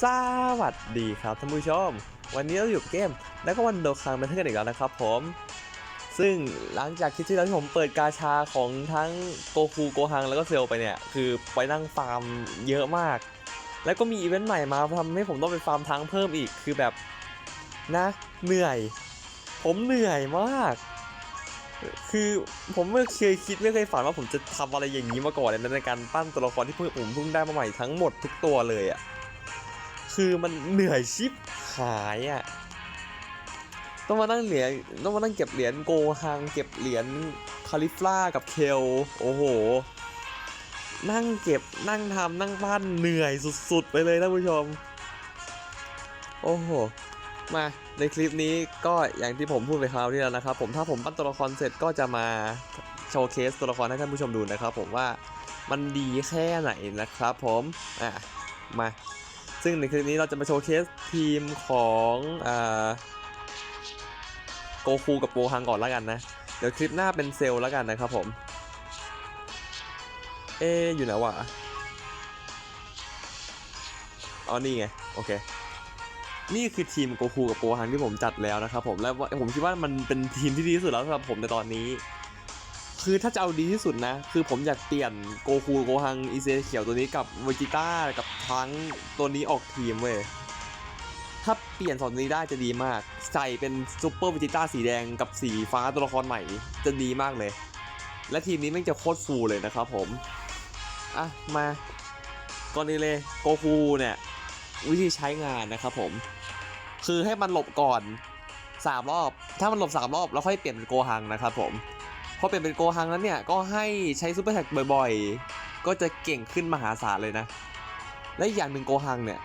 สวัสดีครับท่านผู้ชม วันนี้เราอยู่เกมแล้วก็วันโดคังมาเท่กันอีกแล้วนะครับผม ซึ่งหลังจากคลิปที่แล้วที่ผมเปิดกาชาของทั้งโกคูโกฮังแล้วก็เซลไปเนี่ย คือไปนั่งฟาร์มเยอะมาก แล้วก็มีอีเวนต์ใหม่มาทำให้ผมต้องไปฟาร์มทั้งเพิ่มอีกคือแบบนะเหนื่อย ผมเหนื่อยมาก คือผมไม่เคยคิดไม่เคยฝันว่าผมจะทำอะไรอย่างนี้มาก่อนเลยนะในการปั้นตัวละครที่เพิ่งผมเพิ่งได้มาใหม่ทั้งหมดทุกตัวเลยอะ่ะ คือมันเหนื่อยชิบหายอะ่ะต้องมานั่งเหรียญต้องมานั่งเก็บเหรียญโกฮังเก็บเหรียญคาลิฟล่ากับเคลโอ้โห นั่งเก็บนั่งทำนั่งปั้นเหนื่อยสุดๆ ไปเลยท่านผู้ชม โอ้โห มาในคลิปนี้ก็อย่างที่ผมพูดไปคราวที่แล้วนะครับ ผมถ้าผมปั้นตัวละครเสร็จก็จะมาโชว์เคสตัวละครให้ท่านผู้ชมดูนะครับ ผมว่ามันดีแค่ไหนนะครับผม อะ มา ซึ่งในคลิปนี้เราจะมาโชว์เคสทีมของอ่าโกคูกับโกฮังก่อนแล้วกันนะ เดี๋ยวคลิปหน้าเป็นเซลล์แล้วกันนะครับผม เออยู่ไหนวะอ๋อนี่ไง โอเค นี่คือทีมโกคูกับโกฮังที่ผมจัดแล้วนะครับผม และว่าผมคิดว่ามันเป็นทีมที่ดีที่สุดแล้วสำหรับผมในตอนนี้ คือถ้าจะเอาดีที่สุดนะ คือผมอยากเปลี่ยนโกคูโกฮังอีเซเขียวตัวนี้กับเวจิต้ากับทั้งตัวนี้ออกทีมเว้ยถ้าเปลี่ยนสองตัวนี้ได้จะดีมาก ใส่เป็นซูเปอร์เวจิต้าสีแดงกับสีฟ้าตัวละครใหม่จะดีมากเลย และทีมนี้ม่งจะโคตรฟูลเลยนะครับผม อะ มาก่อนนี้เลยโกคูเนี่ยวิธีใช้งานนะครับผม คือให้มันหลบก่อนสามรอบ ถ้ามันหลบสามรอบ แล้วค่อยเปลี่ยนเป็นโกฮังนะครับผม พอเปลี่ยนเป็นโกฮังแล้วเนี่ย ก็ให้ใช้ซูเปอร์แท็กบ่อยๆ ก็จะเก่งขึ้นมหาศาลเลยนะ และอีกอย่างหนึ่งโกฮังเนี่ย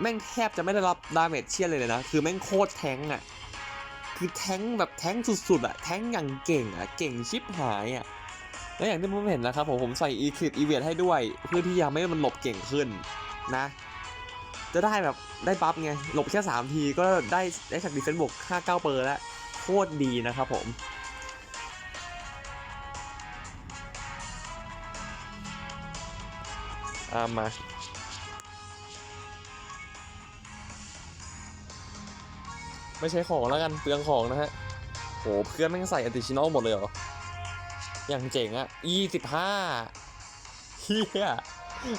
แม่งแทบจะไม่ได้รับดาเมจเชี่ยเลยเลยนะ คือแม่งโคตรแทงก์อะ คือแทงแบบแทงสุดๆอะ แทงอย่างเก่งอะ เก่งชิบหายอะ และอย่างที่ผมเห็นนะครับผมผมใส่ e c l i p e e v a t ให้ด้วย เพื่อที่จะไม่ให้มันหลบเก่งขึ้นนะ จะได้แบบได้บัฟไง หลบแค่3ทีก็ได้ได้จากดีเฟนซ์บวก59เปอร์แล้ว โคตรดีนะครับผม อามาไม่ใช้ของแล้วกันเปลืองของนะฮะ โหเพื่อนแม่งใส่อันติชิโนหมดเลยเหรอ อย่างเจ๋งอะยี่สิบห้าเฮีย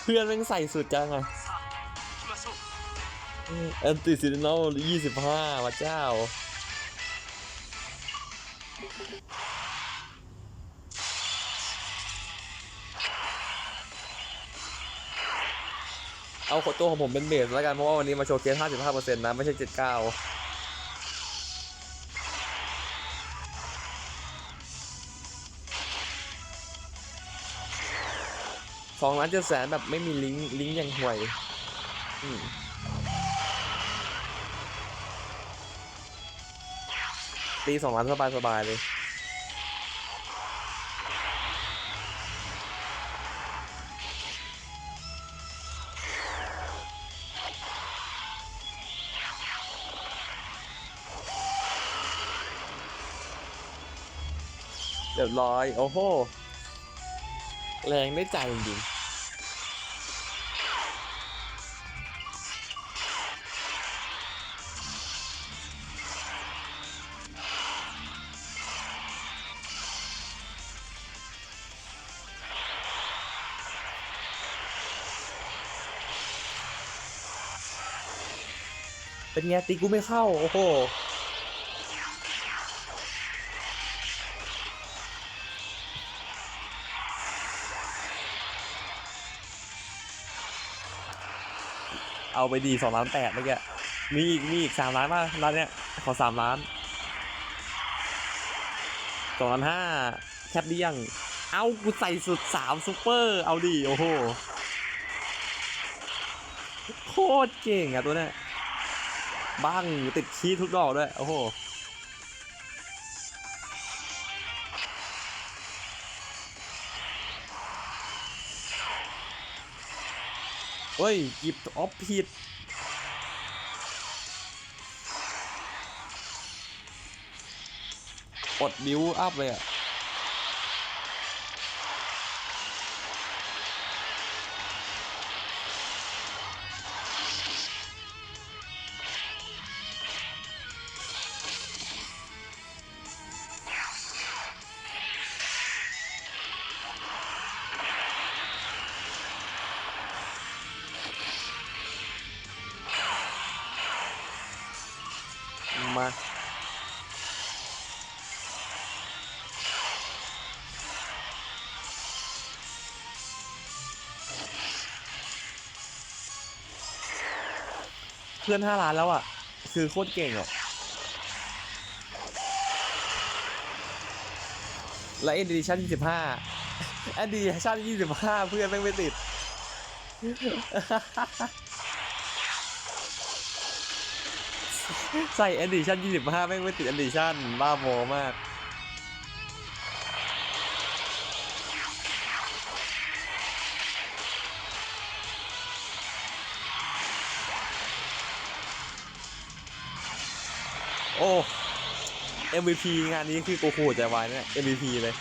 เพื่อนแม่งใส่สุดจังอะอันติชิโนยี่สิบห้าพระเจ้า เอาตัวของผมเป็นเบสแล้วกัน เพราะว่าวันนี้มาโชว์เคส 55%นะ ไม่ใช่ 79สองล้านเจ็ดแสนแบบไม่มีลิงก์ลิงก์ย่างห่วยตีสองล้านสบายสบายเลย เรียบร้อย โอ้โห แรงได้ใจจริงเป็นไงตีกูไม่เข้า โอ้โห เอาไปดีสองล้านแปดเมื่อกี้มีอีกมีอีกสามล้านป่ะร้านเนี้ยขอสามล้านสองล้านห้าแคปเดี้ยง เอากูใส่สุดสามซูเปอร์เอาดีโอ้โหโคตรเก่งอะตัวเนี้ยบ้างติดคีย์ทุกดอกด้วย โอ้โห เฮ้ยหยิบออฟผิดอดบิวอัพเลยอะ พื่อนห้าล้านแล้วอะ คือโคตรเก่งอะและเอ็นดิชั่น25เอ็นดิชั่น25เพื่อนแม่งไม่ติด ใส่เอ็นดิชั่น25แม่งไม่ติดเอ็นดิชั่นบ้าโมมาก อ้ MVP งานนี้คือโกคูใจวายเนี่ย MVP เลย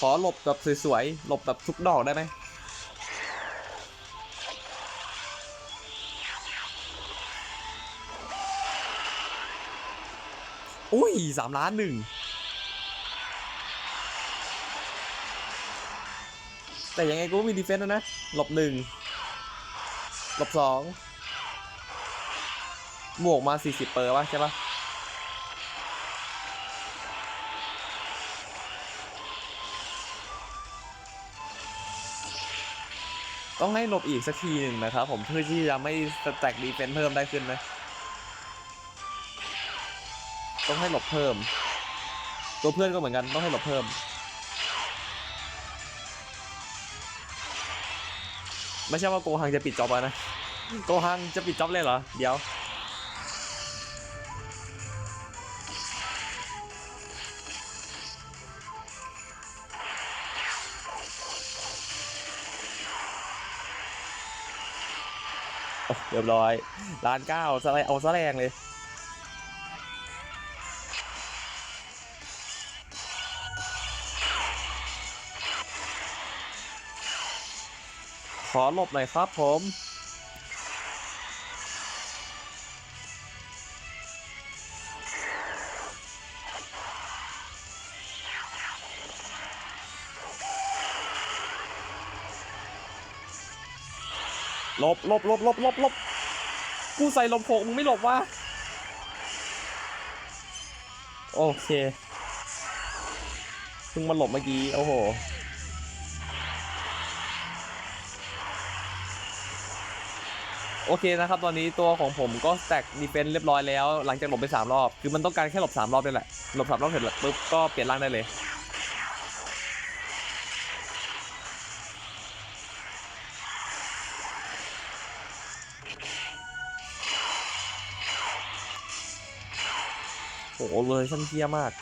ขอหลบแบบสวยๆ หลบแบบทุกดอกได้ไหม อุ้ยสามล้านหนึ่งแต่ยังไงกูก็มีดีเฟนต์นะนะ หลบหนึ่งหลบสองหมวกมา 40 เปอร์วะใช่ปะต้องให้หลบอีกสักทีหนึ่งนะครับผมเพื่อที่จะไม่สแต็กดีเฟนต์เพิ่มได้ขึ้นนะ ต้องให้หลบเพิ่ม ตัวเพื่อนก็เหมือนกันต้องให้หลบเพิ่ม ไม่ใช่ว่าโกฮังจะปิดจ็อบนะโกฮังจะปิดจ็อบเลยเหรอ เดี๋ยวเรียบร้อยล้านเก้าสไลเอาซะแรงเลย อหลบหน่อยครับผม หลบหลบหลบหลบหลบหลบกูใส่หลบหกมึงไม่หลบวะโอเคเพิ่งมาหลบเมื่อกี้ โอ้โห โอเคนะครับตอนนี้ตัวของผมก็แตกดีเฟนส์เรียบร้อยแล้ว หลังจากหลบไป 3 รอบ คือมันต้องการแค่หลบ 3 รอบนี่แหละ หลบ 3 รอบเสร็จแล้วปุ๊บก็เปลี่ยนร่างได้เลย โอ้โหเลยช่างเฮี้ยมาก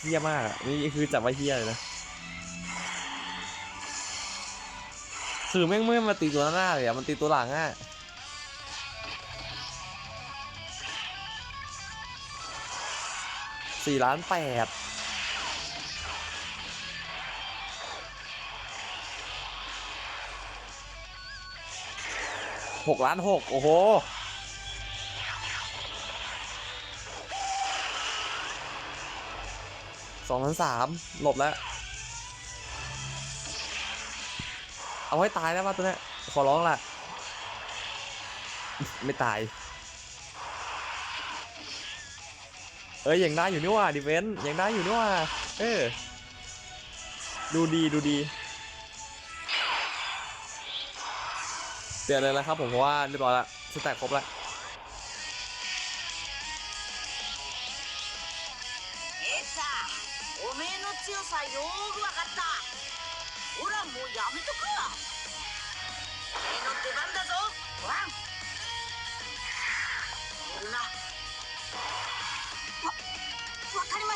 เฮี้ยมากอะนี่คือจับไว่าเฮี้ยเลยนะ คือแม่งไม่มาตีตัวหน้าเลยอะมันตีตัวหลังอะสี่ล้านแปดหกล้านหกโอ้โหสองล้านสามหลบแล้ว เอาให้ตายแล้วว่าตัวเนี้ยขอร้องล่ะไม่ตาย เอ้ยยังได้อยู่นี่ว่าดิเวนยังได้อยู่นี่ว่าเออ ดูดีดูดีเปลี่ยนเลยแล้วครับผมเพราะว่าเรียบร้อยละสแต็กครบแล้ว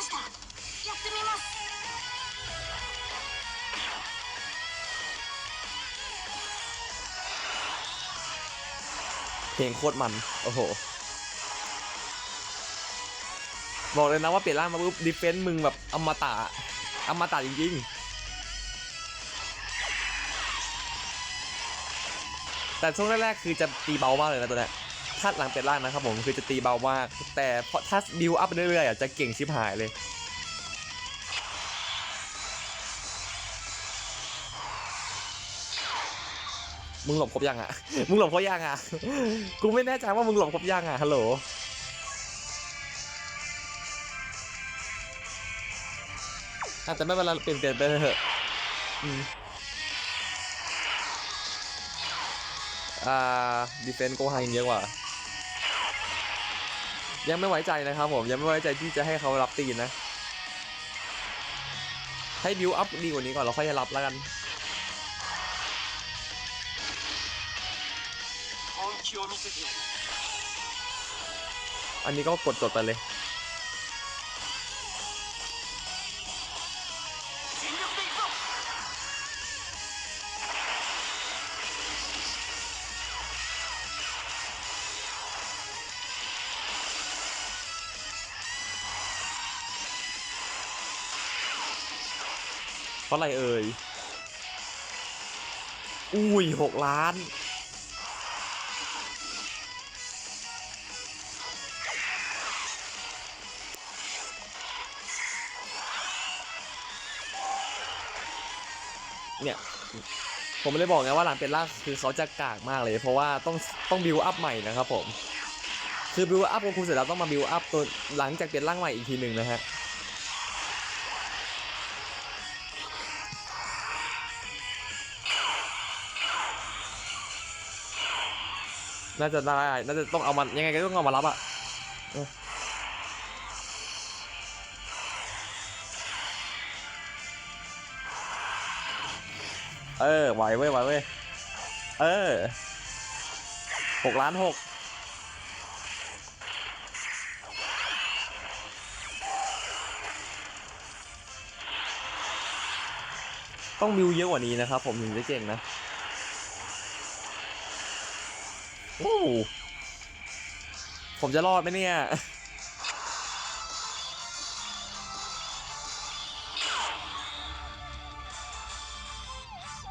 ましたやってみます เพลงโคตรมัน โอ้โห บอกเลยนะว่าเปลี่ยนร่างมาปุ๊บดิเฟนต์มึงแบบอมตะอมตะจริงๆ แต่ช่วงแรกๆคือจะตีเบามากเลยนะตัวเนี้ย ถ้าหลังเปลี่ยนร่างนะครับผมคือจะตีเบามากแต่พอถ้าบิวอัพไปเรื่อยๆอะจะเก่งชิบหายเลยมึงหลบครบยังอะ มึงหลบครบยังอะ กูไม่แน่ใจว่ามึงหลบครบยังอะ ฮัลโหลอะแต่ไม่เป็นไรเปลี่ยนเปลี่ยนไปเถอะอ่าดีเฟนต์โกไฮเยอะกว่า ยังไม่ไว้ใจนะครับผมยังไม่ไว้ใจที่จะให้เขารับตีนนะ ให้บิวอัพดีกว่านี้ก่อนเราค่อยจะรับแล้วกันอันนี้ก็กดจดไปเลย ราะอะไรเอ่ย อุ้ยหกล้าน เนี่ย ผมเลยบอกไงว่าหลังเป็นล่างคือเขาจะกากมากเลย เพราะว่าต้องต้องบิวอัพใหม่นะครับผม คือบิวอัพของคุณเสร็จแล้วต้องมาบิวอัพตัวหลังจากเปลี่ยนร่างใหม่อีกทีหนึ่งนะฮะ น่าจะได้ น่าจะต้องเอามันยังไงก็ต้องเอามารับอะเออเออ ไหวเว้ย ไหวเว้ย เออหกล้านหกต้องมิวเยอะกว่านี้นะครับผมถึงจะเก่งนะ โอ้ผมจะรอดไหมเนี่ย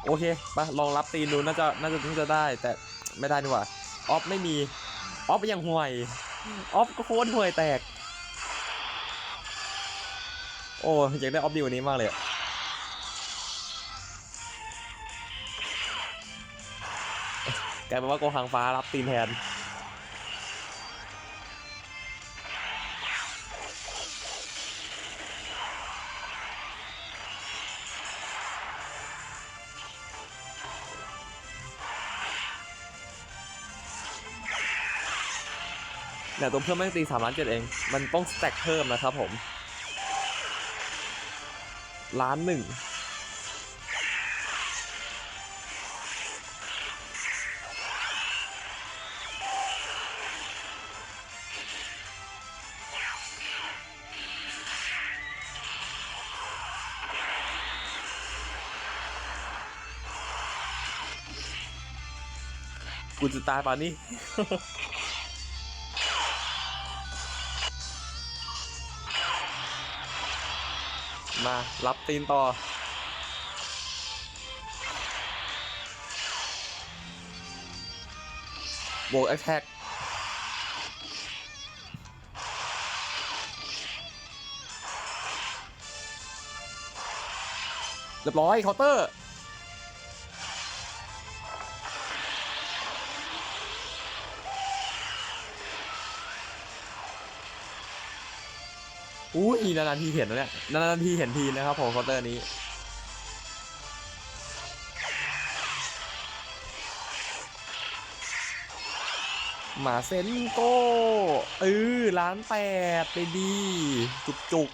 โอเคไปลองรับตีนดูน่าจะน่าจะน่าจะได้ แต่ไม่ได้ดีกว่า ออฟไม่มี ออฟยังห่วย ออฟก็โคตรห่วยแตก โอ้อยากได้ออฟดีกว่านี้มากเลยอะ กลายเป็นว่าโกหังฟ้ารับตีนแทนเนี่ยตัวเพิ่มแม่งตีสามล้านเจ็ดเอง มันต้องสแต็กเพิ่มนะครับผม ล้านหนึ่ง กูจะตายป่านนี้ มารับตีนต่อ โบกแอคแท็กเรียบร้อยเคาน์เตอร์ อุ้ยนานๆทีเห็นนะเนี่ยนานๆทีเห็นทีนะครับผมเคาน์เตอร์นี้หมาเซนโก้เออล้านแปดไปดี จุกจุก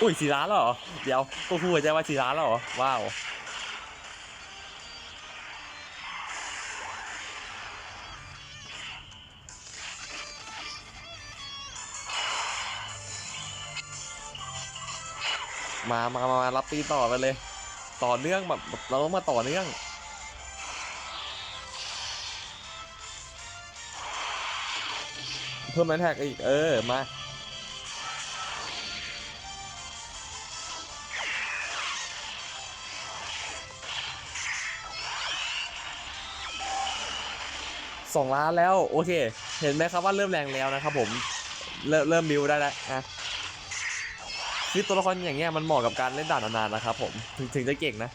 อุ้ยสี่ล้านแล้วเหรอ เดี๋ยวก็พูดใจว่าสี่ล้านแล้วเหรอ ว้าวมามามา รับตีต่อไปเลย ต่อเนื่องแบบเราต้องมาต่อเนื่อง เพิ่มแมนแท็กอีก เออ มา สองล้านแล้วโอเค เห็นไหมครับว่าเริ่มแรงแล้วนะครับผมเริ่มเริ่มบิวได้แล้วนะคือตัวละครอย่างเงี้ยมันเหมาะกับการเล่นด่านนานๆนะครับผมถึงถึงจะเก่งนะ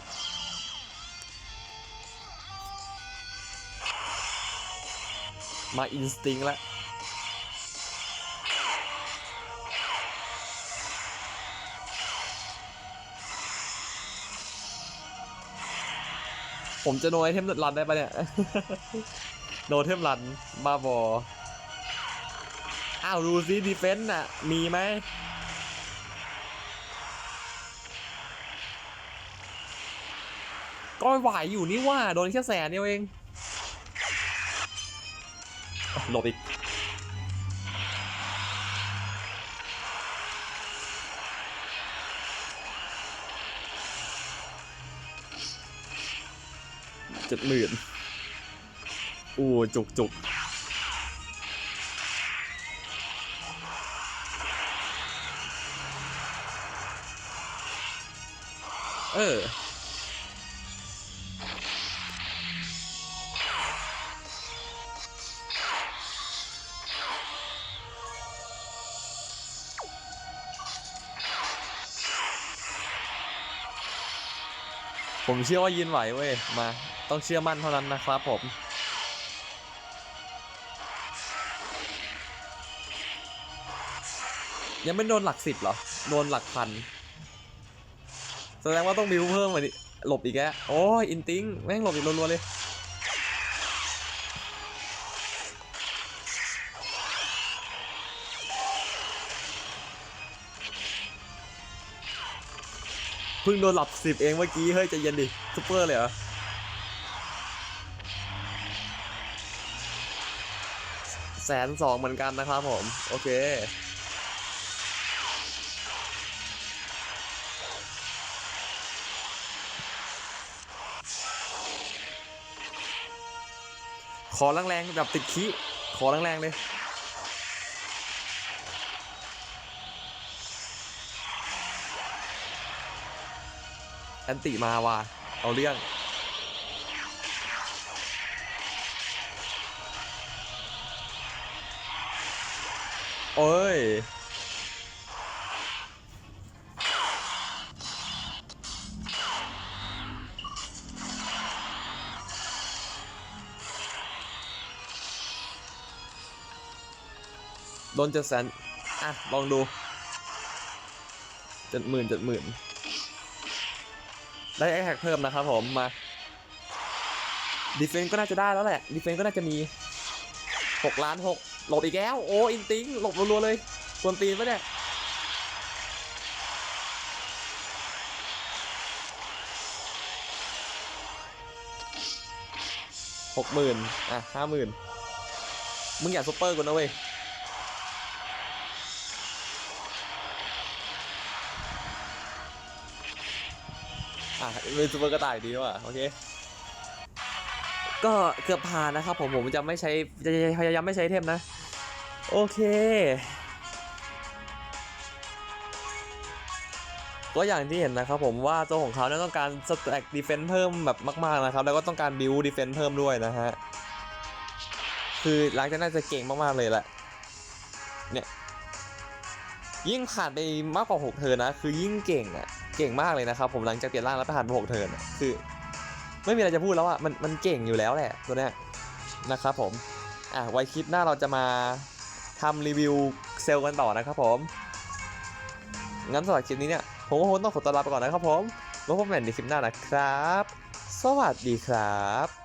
มาอินสติ้งแล้วผมจะโนไอเทมรันได้ปะเนี่ย โนเทมรันบ้าบออ้าวดูซิดีเฟนต์น่ะ มีไหมก็ไหวอยู่นี่ว่า โดนแค่แสนเดียวเองหลบอีกเจ็ดหมื่น โอ้จุกจุกเออ ผมเชื่อว่ายืนไหวเว้ย มา ต้องเชื่อมั่นเท่านั้นนะครับผม ยังไม่โดนหลักสิบเหรอ โดนหลักพัน แสดงว่าต้องบิวเพิ่มมาดิหลบอีกแกโอ้ยอินติ้งแม่งหลบอีกรัวๆเลย เพิ่งโดนหลับสิบเองเมื่อกี้ เฮ้ยใจเย็นดิซุปเปอร์เลยเหรอแสนสองเหมือนกันนะครับผม โอเค อแรงๆแบบติดขี้ขอแรงๆเลยแอนติมาว่ะเอาเรื่องโอ้ย นเจ็ดแสนอะ ลองดูเจ็ดหมื่นเจ็ดหมื่นได้แอคแท็กเพิ่มนะครับผมมาดีเฟนก็น่าจะได้แล้วแหละดีเฟนก็น่าจะมีหกล้านหกหลบอีกแล้ว โอ้อินติ้งหลบรัวๆเลยกวนตีนปะเนี่ยหกหมื่นอะห้าหมื่นมึงอย่าซุปเปอร์กูนะเว้ย เป็นซูเปอร์กระต่ายดีว่ะโอเค ก็เกือบผ่านนะครับผมผมจะไม่ใช้จะพยายามไม่ใช้เทมนะ โอเค ก็อย่างที่เห็นนะครับผมว่าตัวของเขาเนี่ยต้องการสแต็กดีเฟนส์เพิ่มแบบมากๆนะครับ แล้วก็ต้องการบิวดีเฟนส์เพิ่มด้วยนะฮะ คือหลังจากนั้นจะเก่งมากๆเลยแหละเนี่ยยิ่งผ่านไปมากกว่า 6เทิร์นะ คือยิ่งเก่งอะ ก่งมากเลยนะครับผมหลังจากเปลี่ยนร่างแล้วผ่านหกเทินคือ ไม่มีอะไรจะพูดแล้วอะมันมันเก่งอยู่แล้วแหละตัวเนี้ยนะครับผมอะไว้คลิปหน้าเราจะมาทำรีวิวเซลล์กันต่อนะครับผมงั้นสำหรับคลิปนี้เนี่ยผมก็คงต้องขอตัวลาไปก่อนนะครับผมแล้วพบกันในคลิปหน้านะครับ สวัสดีครับ